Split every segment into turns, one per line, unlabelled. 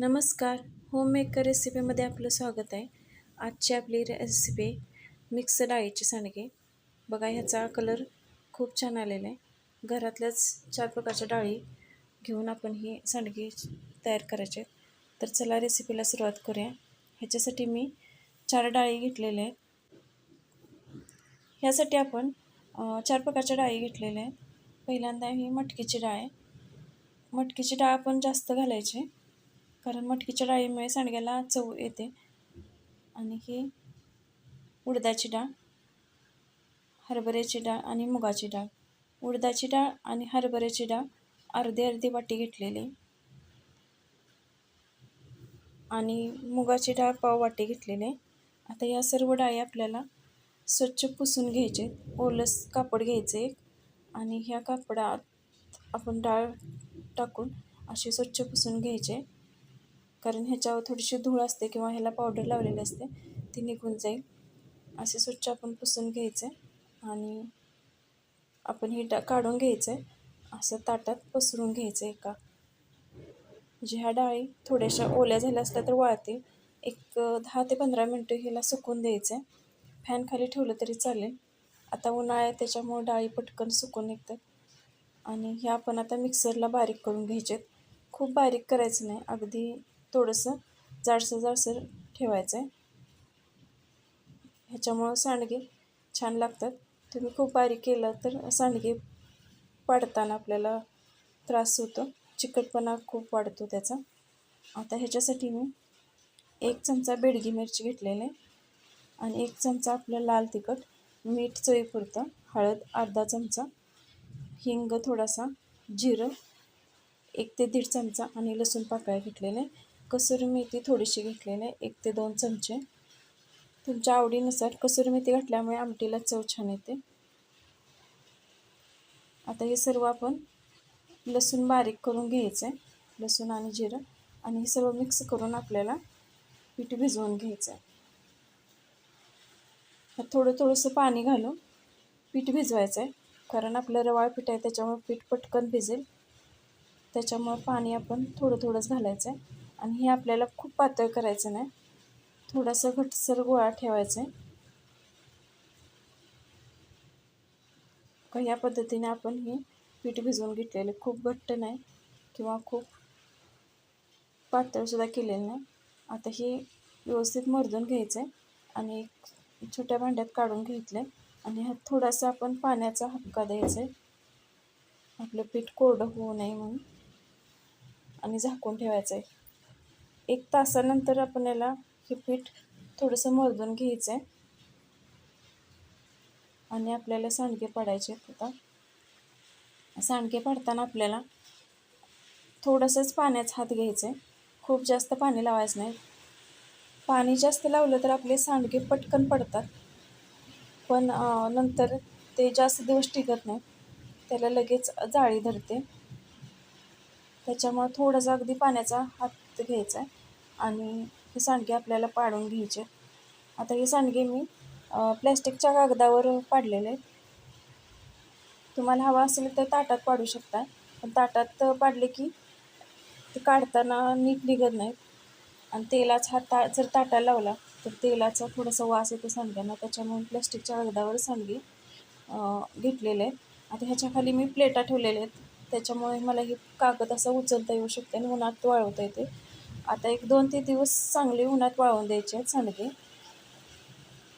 नमस्कार. होममेकर रेसिपीमध्ये आपलं स्वागत आहे. आजची आपली रेसिपी मिक्स डाळीचे सांडगे. बघा ह्याचा कलर खूप छान आलेला आहे. घरातल्याच चार प्रकारच्या डाळी घेऊन आपण ही सांडगे तयार करायचे आहेत. तर चला रेसिपीला सुरुवात करूया. ह्याच्यासाठी मी चार डाळी घेतलेल्या आहेत. ह्यासाठी आपण चार प्रकारच्या डाळी घेतलेल्या आहेत. पहिल्यांदा ही मटकीची डाळ आहे. मटकीची डाळ आपण जास्त घालायची. कारण मटकीच्या डाळीमुळे सांडग्याला चव येते. आणि ही उडदाची डाळ हरभऱ्याची डाळ आणि मुगाची डाळ. उडदाची डाळ आणि हरभऱ्याची डाळ अर्धी अर्धी वाटी घेतलेली. आणि मुगाची डाळ पाव वाटी घेतलेली. आहे आता या सर्व डाळी आपल्याला स्वच्छ पुसून घ्यायचे ओलस कापड घ्यायचे एक. आणि ह्या कापडात आपण डाळ टाकून असे स्वच्छ पुसून घ्यायचे. कारण ह्याच्यावर थोडीशी धूळ असते किंवा ह्याला पावडर लावलेली असते ती निघून जाईल. असे स्वच्छ आपण पुसून घ्यायचे आणि आपण हे डा काढून घ्यायचं. आहे असं ताटात पसरून घ्यायचं आहे एका. म्हणजे ह्या डाळी थोड्याशा ओल्या झाल्या असल्या तर वाळतील. एक दहा ते पंधरा मिनटं ह्याला सुकून द्यायचं. आहे फॅन खाली ठेवलं तरी चालेल. आता उन्हाळ्यात त्याच्यामुळं डाळी पटकन सुकून निघतात. आणि ह्या आपण आता मिक्सरला बारीक करून घ्यायचे खूप बारीक करायचं नाही. अगदी थोडंसं जाडसर जाडसर ठेवायचं आहे ह्याच्यामुळं सांडगे छान लागतात. तुम्ही खूप बारीक केलं तर सांडगे पाडताना आपल्याला त्रास होतो. चिकटपणा खूप वाढतो त्याचा. आता ह्याच्यासाठी मी एक चमचा बेडगी मिरची घेतलेली आहे आणि एक चमचा आपलं लाल तिखट मीठ चवीपुरतं हळद अर्धा चमचा हिंग थोडासा जिरं एक ते दीड चमचा आणि लसूण पाकळ्या घेतलेले कसुरी मेथी थोडीशी घेतलेली आहे एक ते दोन चमचे. तुमच्या आवडीनुसार कसुरी मेथी घातल्यामुळे आमटीला चव छान येते. आता हे सर्व आपण लसूण बारीक करून घ्यायचं आहे लसूण आणि जिरं आणि हे सर्व मिक्स करून आपल्याला पीठ भिजवून घ्यायचं आहे थोडं थोडंसं पाणी घालून पीठ भिजवायचं आहे कारण आपलं रवाळ पीठ आहे त्याच्यामुळे पीठ पटकन भिजेल. त्याच्यामुळं पाणी आपण थोडं थोडंच घालायचं आहे आणि हे आपल्याला खूप पातळ करायचं नाही. थोडासा घटसर गोळा ठेवायचा आहे. का पद्धतीने आपण हे पीठ भिजवून घेतलेले खूप घट्ट नाही किंवा खूप पातळसुद्धा केलेलं नाही. आता हे व्यवस्थित मर्दून घ्यायचं आहे आणि एक छोट्या भांड्यात काढून घेतलं आणि ह्यात थोडासा आपण पाण्याचा हक्का द्यायचा आहे आपलं पीठ कोरडं होऊ नये म्हणून आणि झाकून ठेवायचं आहे एक तासानंतर आपण याला हे पीठ थोडंसं मर्दून घ्यायचं आहे आणि आपल्याला सांडगे पाडायचे आहेत आता. सांडगे पाडताना आपल्याला थोडंसंच पाण्याचा हात घ्यायचं आहे खूप जास्त पाणी लावायचं नाही. पाणी जास्त लावलं तर आपले सांडगे पटकन पडतात. पण नंतर ते जास्त दिवस टिकत नाही. त्याला लगेच जाळी धरते. त्याच्यामुळं थोडासा अगदी पाण्याचा हात घ्यायचा आहे. आणि हे सांडगे आपल्याला पाडून घ्यायचे. आता हे सांडगे मी प्लॅस्टिकच्या कागदावर पाडलेले आहेत. तुम्हाला हवा असेल तर ताटात पाडू शकता. पण ताटात पाडले की ते काढताना नीट निघत नाहीत. आणि तेलाचा हा ता जर ताटा लावला तर तेलाचा थोडासा वास येतो सांडग्यांना. त्याच्यामुळे प्लॅस्टिकच्या कागदावर सांडगे घेतलेले आहेत. आता ह्याच्याखाली मी प्लेटा ठेवलेल्या आहेत. त्याच्यामुळे मला ही कागद असा उचलता येऊ शकते आणि उन्हात वाळवता येते. आता एक दोन ते दिवस चांगली उन्हात वाळवून द्यायचे आहेत सांडगे.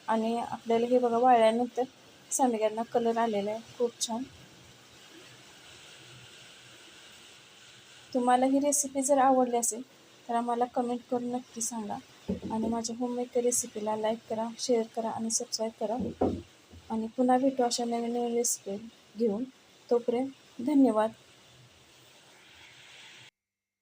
आणि आपल्याला हे बघा वाळल्यानंतर सांडग्यांना कलर आलेला आहे. खूप छान. तुम्हाला ही रेसिपी जर आवडली असेल तर आम्हाला कमेंट करून नक्की सांगा. आणि माझ्या होममेकर रेसिपीला लाईक करा शेअर करा आणि सबस्क्राईब करा. आणि पुन्हा भेटू अशा नवीन नवीन रेसिपी घेऊन. तोपर्यंत धन्यवाद.